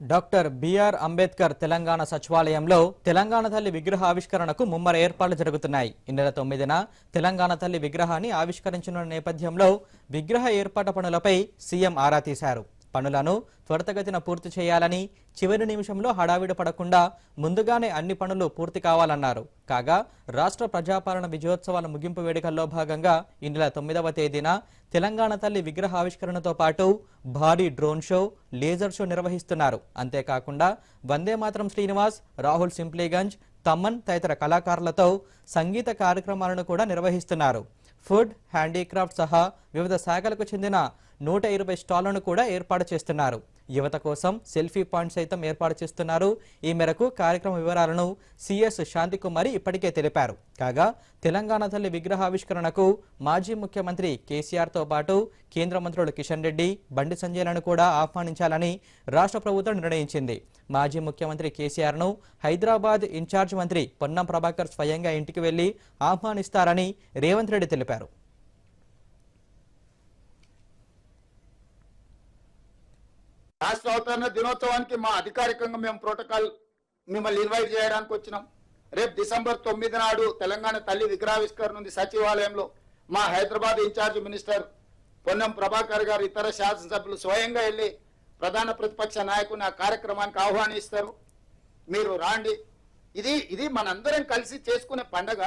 Doctor BR Ambedkar Telangana సచివాలయంలో తెలంగాణ తల్లి విగ్రహ ఆవిష్కరణకు ముమ్మర ఏర్పాట్లు జరుగుతున్నాయి. ఈ నెల తొమ్మిదిన తెలంగాణ తల్లి విగ్రహాన్ని ఆవిష్కరించనున్న నేపథ్యంలో విగ్రహ ఏర్పాటు పనులపై సీఎం ఆరా తీశారు. పనులను త్వరితగతిన పూర్తి చేయాలని చివరి నిమిషంలో హడావిడి పడకుండా ముందుగానే అన్ని పనులు పూర్తి కావాలన్నారు. కాగా రాష్ట్ర ప్రజాపాలన విజయోత్సవాల ముగింపు వేడుకల్లో భాగంగా ఈ నెల తొమ్మిదవ తేదీన తెలంగాణ తల్లి విగ్రహ ఆవిష్కరణతో పాటు భారీ డ్రోన్ షో లేజర్ షో నిర్వహిస్తున్నారు. అంతేకాకుండా వందే మాత్రం శ్రీనివాస్ రాహుల్ సింప్లీగంజ్ తమ్మన్ తదితర కళాకారులతో సంగీత కార్యక్రమాలను కూడా నిర్వహిస్తున్నారు. ఫుడ్ హ్యాండీక్రాఫ్ట్ సహా వివిధ శాఖలకు చెందిన నూట ఇరవై స్టాళ్ళను కూడా ఏర్పాటు చేస్తున్నారు. యువత కోసం సెల్ఫీ పాయింట్ సైతం ఏర్పాటు చేస్తున్నారు. ఈ మేరకు కార్యక్రమ వివరాలను సిఎస్ శాంతికుమారి ఇప్పటికే తెలిపారు. కాగా తెలంగాణ తల్లి విగ్రహావిష్కరణకు మాజీ ముఖ్యమంత్రి కేసీఆర్తో పాటు కేంద్ర మంత్రులు కిషన్ రెడ్డి బండి సంజయ్లను కూడా ఆహ్వానించాలని రాష్ట్ర ప్రభుత్వం నిర్ణయించింది. మాజీ ముఖ్యమంత్రి కేసీఆర్ను హైదరాబాద్ ఇన్ఛార్జ్ మంత్రి పొన్నం ప్రభాకర్ స్వయంగా ఇంటికి వెళ్ళి ఆహ్వానిస్తారని రేవంత్ రెడ్డి తెలిపారు. స్వాతంత్ర దినోత్సవానికి మా అధికారికంగా మేము ప్రోటోకాల్ మిమ్మల్ని ఇన్వైట్ చేయడానికి వచ్చినాం. రేపు డిసెంబర్ తొమ్మిది నాడు తెలంగాణ తల్లి విగ్రహావిష్కరణ ఉంది సచివాలయంలో. మా హైదరాబాద్ ఇన్ఛార్జ్ మినిస్టర్ పొన్నం ప్రభాకర్ గారు ఇతర శాసనసభ్యులు స్వయంగా వెళ్ళి ప్రధాన ప్రతిపక్ష నాయకుని ఆ కార్యక్రమానికి ఆహ్వానిస్తారు. మీరు రాండి. ఇది ఇది మనందరం కలిసి చేసుకునే పండగ.